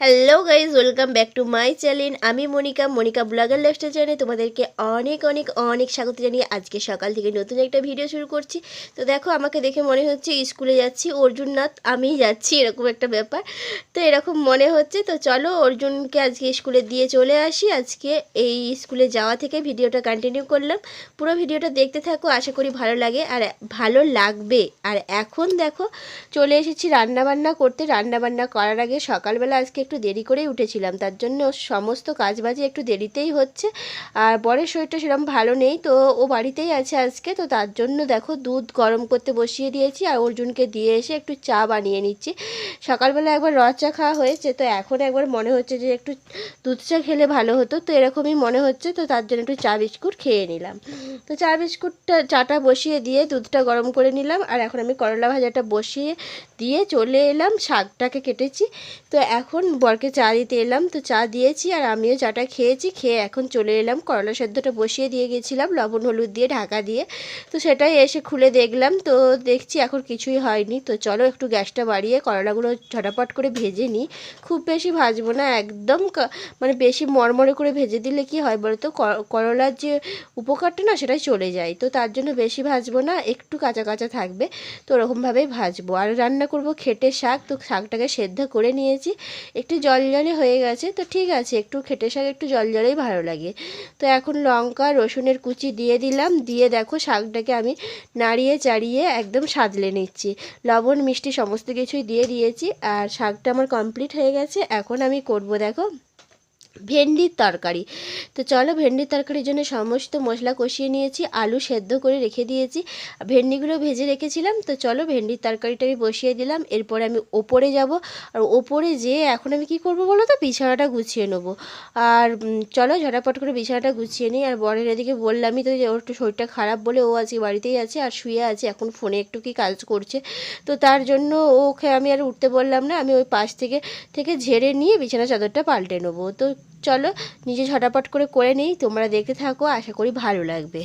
Hello guys welcome back to my channel আমি Monika Monika blogger lifestyle চ্যানেলে তোমাদেরকে অনেক অনেক অনেক স্বাগত জানিয়ে আজকে সকাল থেকে নতুন একটা ভিডিও শুরু করছি। তো দেখো, আমাকে দেখে মনে হচ্ছে স্কুলে যাচ্ছি, অর্জুননাথ আমিই যাচ্ছি, এরকম একটা ব্যাপার। তো এরকম মনে হচ্ছে, তো চলো অর্জুনকে আজকে স্কুলে দিয়ে চলে আসি। আজকে এই স্কুলে যাওয়া থেকে ভিডিওটা কন্টিনিউ করলাম। পুরো ভিডিওটা দেখতে থাকো, আশা করি ভালো লাগে। আর ভালো লাগবে। আর এখন দেখো, চলে এসেছি রান্নাবান্না করতে। রান্নাবান্না করার আগে সকালবেলা আজকে একটু দেরি করেই উঠেছিলাম, তার জন্য সমস্ত কাজবাজি একটু দেরিতেই হচ্ছে। আর বরের শরীরটা সেরকম ভালো নেই, তো ও বাড়িতেই আছে আজকে, তো তার জন্য দেখো দুধ গরম করতে বসিয়ে দিয়েছি আর অর্জুনকে দিয়ে এসে একটু চা বানিয়ে নিচ্ছি। সকালবেলা একবার র চা খাওয়া হয়েছে, তো এখন একবার মনে হচ্ছে যে একটু দুধ চা খেলে ভালো হতো, তো এরকমই মনে হচ্ছে, তো তার জন্য একটু চা বিস্কুট খেয়ে নিলাম। তো চা বিস্কুটটা, চাটা বসিয়ে দিয়ে দুধটা গরম করে নিলাম, আর এখন আমি করলা ভাজাটা বসিয়ে দিয়ে চলে এলাম, শাকটাকে কেটেছি। তো এখন বরকে চা দিতে এলাম। তো চা দিয়েছি আর আমিও চাটা খেয়েছি। খেয়ে এখন চলে এলাম। করলা সেদ্ধটা বসিয়ে দিয়ে গেছিলাম, লবণ, হলুদ দিয়ে ঢাকা দিয়ে। তো সেটাই এসে খুলে দেখলাম। তো দেখছি এখন কিছুই হয়নি। তো চলো একটু গ্যাসটা বাড়িয়ে করলাগুলো ঝটাপট করে ভেজে নিই। খুব বেশি ভাজবো না, একদম মানে বেশি মরমরে করে ভেজে দিলে কি হয় বলো তো করলার যে উপকারটা না সেটাই চলে যায়। তো তার জন্য বেশি ভাজবো না, একটু কাঁচা কাঁচা থাকবে। তো ওরকমভাবেই ভাজবো। আর রান্না করব খেটে শাক। তো শাকটাকে সেদ্ধ করে নিয়েছি। একটু জল জলে হয়ে গেছে, তো ঠিক আছে, একটু খেটে শাক একটু জল জলেই ভালো লাগে। তো এখন লঙ্কা, রসুনের কুচি দিয়ে দিলাম, দিয়ে দেখো শাকটাকে আমি নাড়িয়ে চাড়িয়ে একদম সাদলে নিচ্ছি। লবণ, মিষ্টি সমস্ত কিছুই দিয়ে দিয়েছি, আর শাকটা আমার কমপ্লিট হয়ে গেছে, এখন আমি করব, দেখো। ভেন্ডির তরকারি। তো চলো ভেন্ডির তরকারির জন্য সমস্ত মশলা কষিয়ে নিয়েছি, আলু সেদ্ধ করে রেখে দিয়েছি। ভেন্ডিগুলো ভেজে রেখেছিলাম, তো চলো ভেন্ডির তরকারিটা আমি বসিয়ে দিলাম, এরপরে আমি ওপরে যাব। আর ওপরে যেয়ে এখন আমি কি করব বলো তো? বিছানাটা গুছিয়ে নেব। আর চলো ঝটাপট করে বিছানাটা গুছিয়ে নিই। আর বরের এদিকে বললামই তো যে, ওর একটু শরীরটা খারাপ বলে ও আজকে বাড়িতেই আছে আর শুয়ে আছে, এখন ফোনে একটু কি কাজ করছে। তো তার জন্য ওকে আমি আর উঠতে বললাম না, আমি ওই পাশ থেকে থেকে ঝেড়ে নিয়ে বিছানা চাদরটা পাল্টে নেব। তো চলো নিজে ঝটাপট করে করে নিই তোমরা দেখে থাকো আশা করি ভালো লাগবে।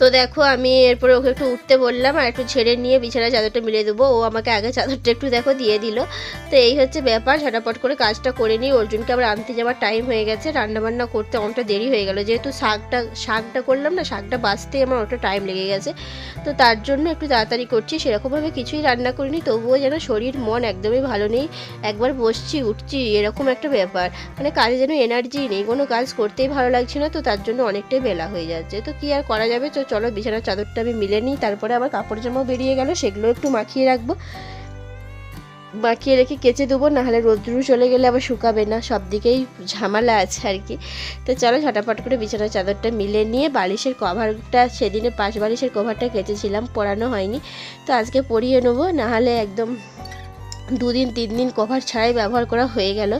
তো দেখো, আমি এরপরে ওকে একটু উঠতে বললাম আর একটু ছেড়ে নিয়ে বিছানা চাদরটা মিলিয়ে দেবো। ও আমাকে আগে চাদরটা একটু দেখো, দিয়ে দিল। তো এই হচ্ছে ব্যাপার, ঝটাপট করে কাজটা করে নিই অর্জুনকে আবার আনতে যাওয়ার টাইম হয়ে গেছে। রান্নাবান্না করতে অনেকটা দেরি হয়ে গেল। যেহেতু শাকটা শাকটা করলাম না, শাকটা বাঁচতেই আমার অনেকটা টাইম লেগে গেছে। তো তার জন্য একটু তাড়াতাড়ি করছি, সেরকমভাবে কিছুই রান্না করিনি। তবুও যেন শরীর, মন একদমই ভালো নেই। একবার বসছি, উঠছি, এরকম একটা ব্যাপার। মানে কাজে যেন এনার্জি নেই। কোনো কাজ করতেই ভালো লাগছে না, তো তার জন্য অনেকটাই বেলা হয়ে যাচ্ছে। তো কি আর করা যাবে? তো চলো বিছানার চাদরটা আমি মিলে নিই, তারপরে আবার কাপড় জামাও বেরিয়ে গেল, সেগুলো একটু মাখিয়ে রাখব। মাখিয়ে রেখে কেচে দেবো, নাহলে রোদ্রু চলে গেলে আবার শুকাবে না, সব দিকেই ঝামেলা আছে আর কি। তো চলো ঝটাপট করে বিছানার চাদরটা মিলে নিয়ে বালিশের কভারটা, সেদিনে পাশ বালিশের কভারটা কেচেছিলাম, পরানো হয়নি। তো আজকে পরিয়ে নেব, নাহলে একদম দুদিন তিন দিন কভার ছাড়াই ব্যবহার করা হয়ে গেল।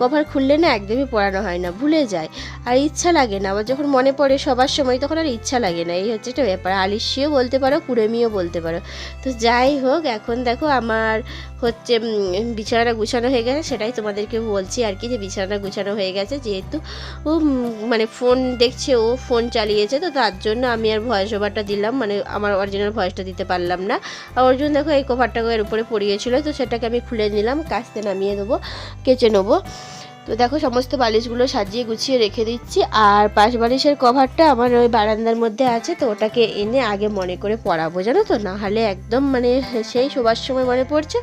কভার খুললে না একদমই পড়ানো হয় না, ভুলে যায়। আর ইচ্ছা লাগে না, আবার যখন মনে পড়ে সবার সময় তখন আর ইচ্ছা লাগে না, এই হচ্ছে একটা ব্যাপার। আলিশিও বলতে পারো, কুড়েমিও বলতে পারো। তো যাই হোক, এখন দেখো আমার হচ্ছে বিছানাটা গুছানো হয়ে গেছে, সেটাই তোমাদেরকে বলছি আর কি যে বিছানাটা গুছানো হয়ে গেছে, যেহেতু ও মানে ফোন দেখছে, ও ফোন চালিয়েছে, তো তার জন্য আমি আর ভয়েস ওভারটা দিলাম মানে আমার অরিজিনাল ভয়েসটা দিতে পারলাম না। আর অর্জুন দেখো এই কভারটাকে এর উপরে পড়িয়েছিল, তো সেটাকে আমি খুলে নিলাম কাস্তে নামিয়ে দেবো কেচে নেব। তো দেখো, সমস্ত বালিশগুলো সাজিয়ে গুছিয়ে রেখে দিচ্ছি। আর পাশ বালিশের কভারটা আমার ওই বারান্দার মধ্যে আছে, তো ওটাকে এনে আগে মনে করে পরাবো, জানো তো? না হলে একদম মানে সেই শোবার সময় মনে পড়ছে,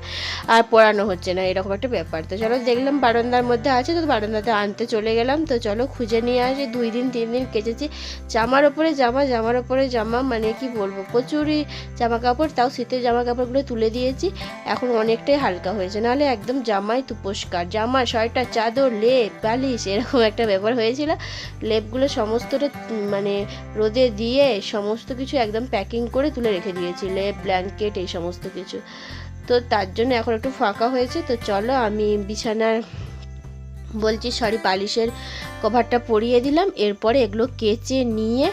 আর পড়ানো হচ্ছে না, এরকম একটা ব্যাপার। তো চলো, দেখলাম বারান্দার মধ্যে আছে, তো বারান্দাতে আনতে চলে গেলাম। তো চলো, খুঁজে নিয়ে আসি, দুই দিন, তিন দিন কেচেছি। জামার ওপরে জামা, জামার ওপরে জামা মানে কি বলব? প্রচুরই জামা কাপড় তাও শীতের জামা কাপড়গুলো তুলে দিয়েছি। এখন অনেকটাই হালকা হয়েছে, নাহলে একদম জামাই তুপস্কার। জামা, সোয়েটার, চাদর লেপ বালিশ এরকম একটা ব্যাপার হয়েছিল। লেপগুলো সমস্তটা মানে রোদে দিয়ে সমস্ত কিছু একদম প্যাকিং করে তুলে রেখে দিয়েছি। লেপ ব্ল্যাঙ্কেট এই সমস্ত কিছু। তো তার জন্য এখন একটু ফাঁকা হয়েছে। তো চলো আমি বিছানার বলছি, সরি পালিশের কভারটা পরিয়ে দিলাম, এরপরে এগুলো কেচে নিয়ে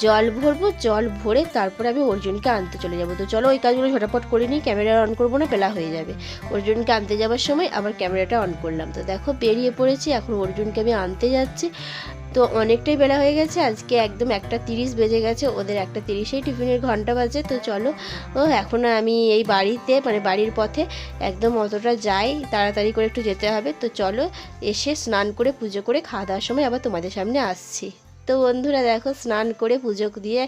জল ভরবো, জল ভরে তারপরে আমি অর্জুনকে আনতে চলে যাব। তো চলো, ওই কাজগুলো ঝটাপট করে নিই, ক্যামেরা অন করব না পেলা হয়ে যাবে। অর্জুনকে আনতে যাওয়ার সময় আবার ক্যামেরাটা অন করলাম। তো দেখো, বেরিয়ে পড়েছি, এখন অর্জুনকে আমি আনতে যাচ্ছি। তো অনেকটাই বেলা হয়ে গেছে, আজকে একদম একটা তিরিশ বেজে গেছে, ওদের একটা তিরিশেই টিফিনের ঘণ্টা বাজে, তো চলো। ও, এখন আমি এই বাড়িতে মানে বাড়ির পথে একদম অতটা যাই, তাড়াতাড়ি করে একটু যেতে হবে, তো চলো এসে স্নান করে পুজো করে খাওয়া দাওয়ার সময় আবার তোমাদের সামনে আসছি। তো বন্ধুরা দেখো, স্নান করে পুজো দিয়ে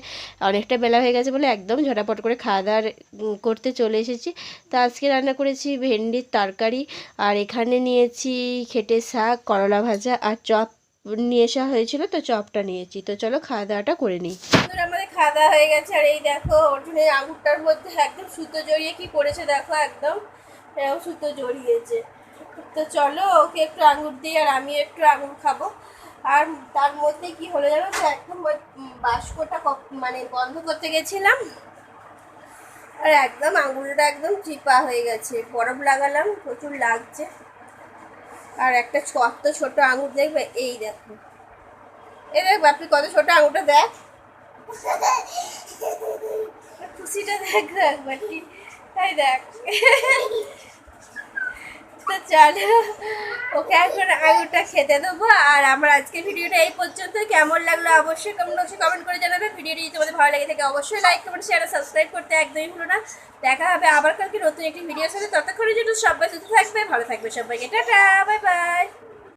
অনেকটা বেলা হয়ে গেছে বলে একদম ঝটাপট করে খাওয়া দাওয়ার করতে চলে এসেছি। তো আজকে রান্না করেছি ভেন্ডির তরকারি, আর এখানে নিয়েছি খেটে শাক, করলা ভাজা, আর চপ। নিয়ে আসা হয়েছিল, তো চপটা নিয়েছি। তো চলো খাওয়া দাওয়াটা করে নিই। আমাদের খাওয়া দাওয়া হয়ে গেছে। আর এই দেখো, অর্জুনের আঙুরটার মধ্যে একদম সুতো জড়িয়ে কি করেছে দেখো একদম? এরকম সুতো জড়িয়েছে। তো চলো, ওকে একটু আঙুর দিই আর আমি একটু আঙুর খাব। আর তার মধ্যে কি হলো জানো তো, একদম ওই বাস্কটা মানে বন্ধ করতে গেছিলাম। আর একদম আঙুলটা একদম চিপা হয়ে গেছে। বরফ লাগালাম, প্রচুর লাগছে। আর একটা ছোট্ট ছোট আঙুর দেখবে? এই দেখো। এই দেখ বাপি, কত ছোট আঙুরটা দেখ। খুশিটা দেখ দেখ কি তাই দেখ। তো চান ওকে এখন আঙুরটা খেতে দেবো। আর আমার আজকের ভিডিওটা এই পর্যন্ত। কেমন লাগল অবশ্যই কমেন্ট অবশ্যই কমেন্ট করে জানাবে। ভিডিওটি যদি তোমাদের ভালো লেগে থাকে অবশ্যই লাইক কমেন্ট শেয়ার আর সাবস্ক্রাইব করতে একদমই ভুলো না। দেখা হবে আবার কালকে নতুন একটি ভিডিওর সাথে। ততক্ষণের জন্য সবাই সুস্থ থাকবে, ভালো থাকবে সবাইকে। Tata bye bye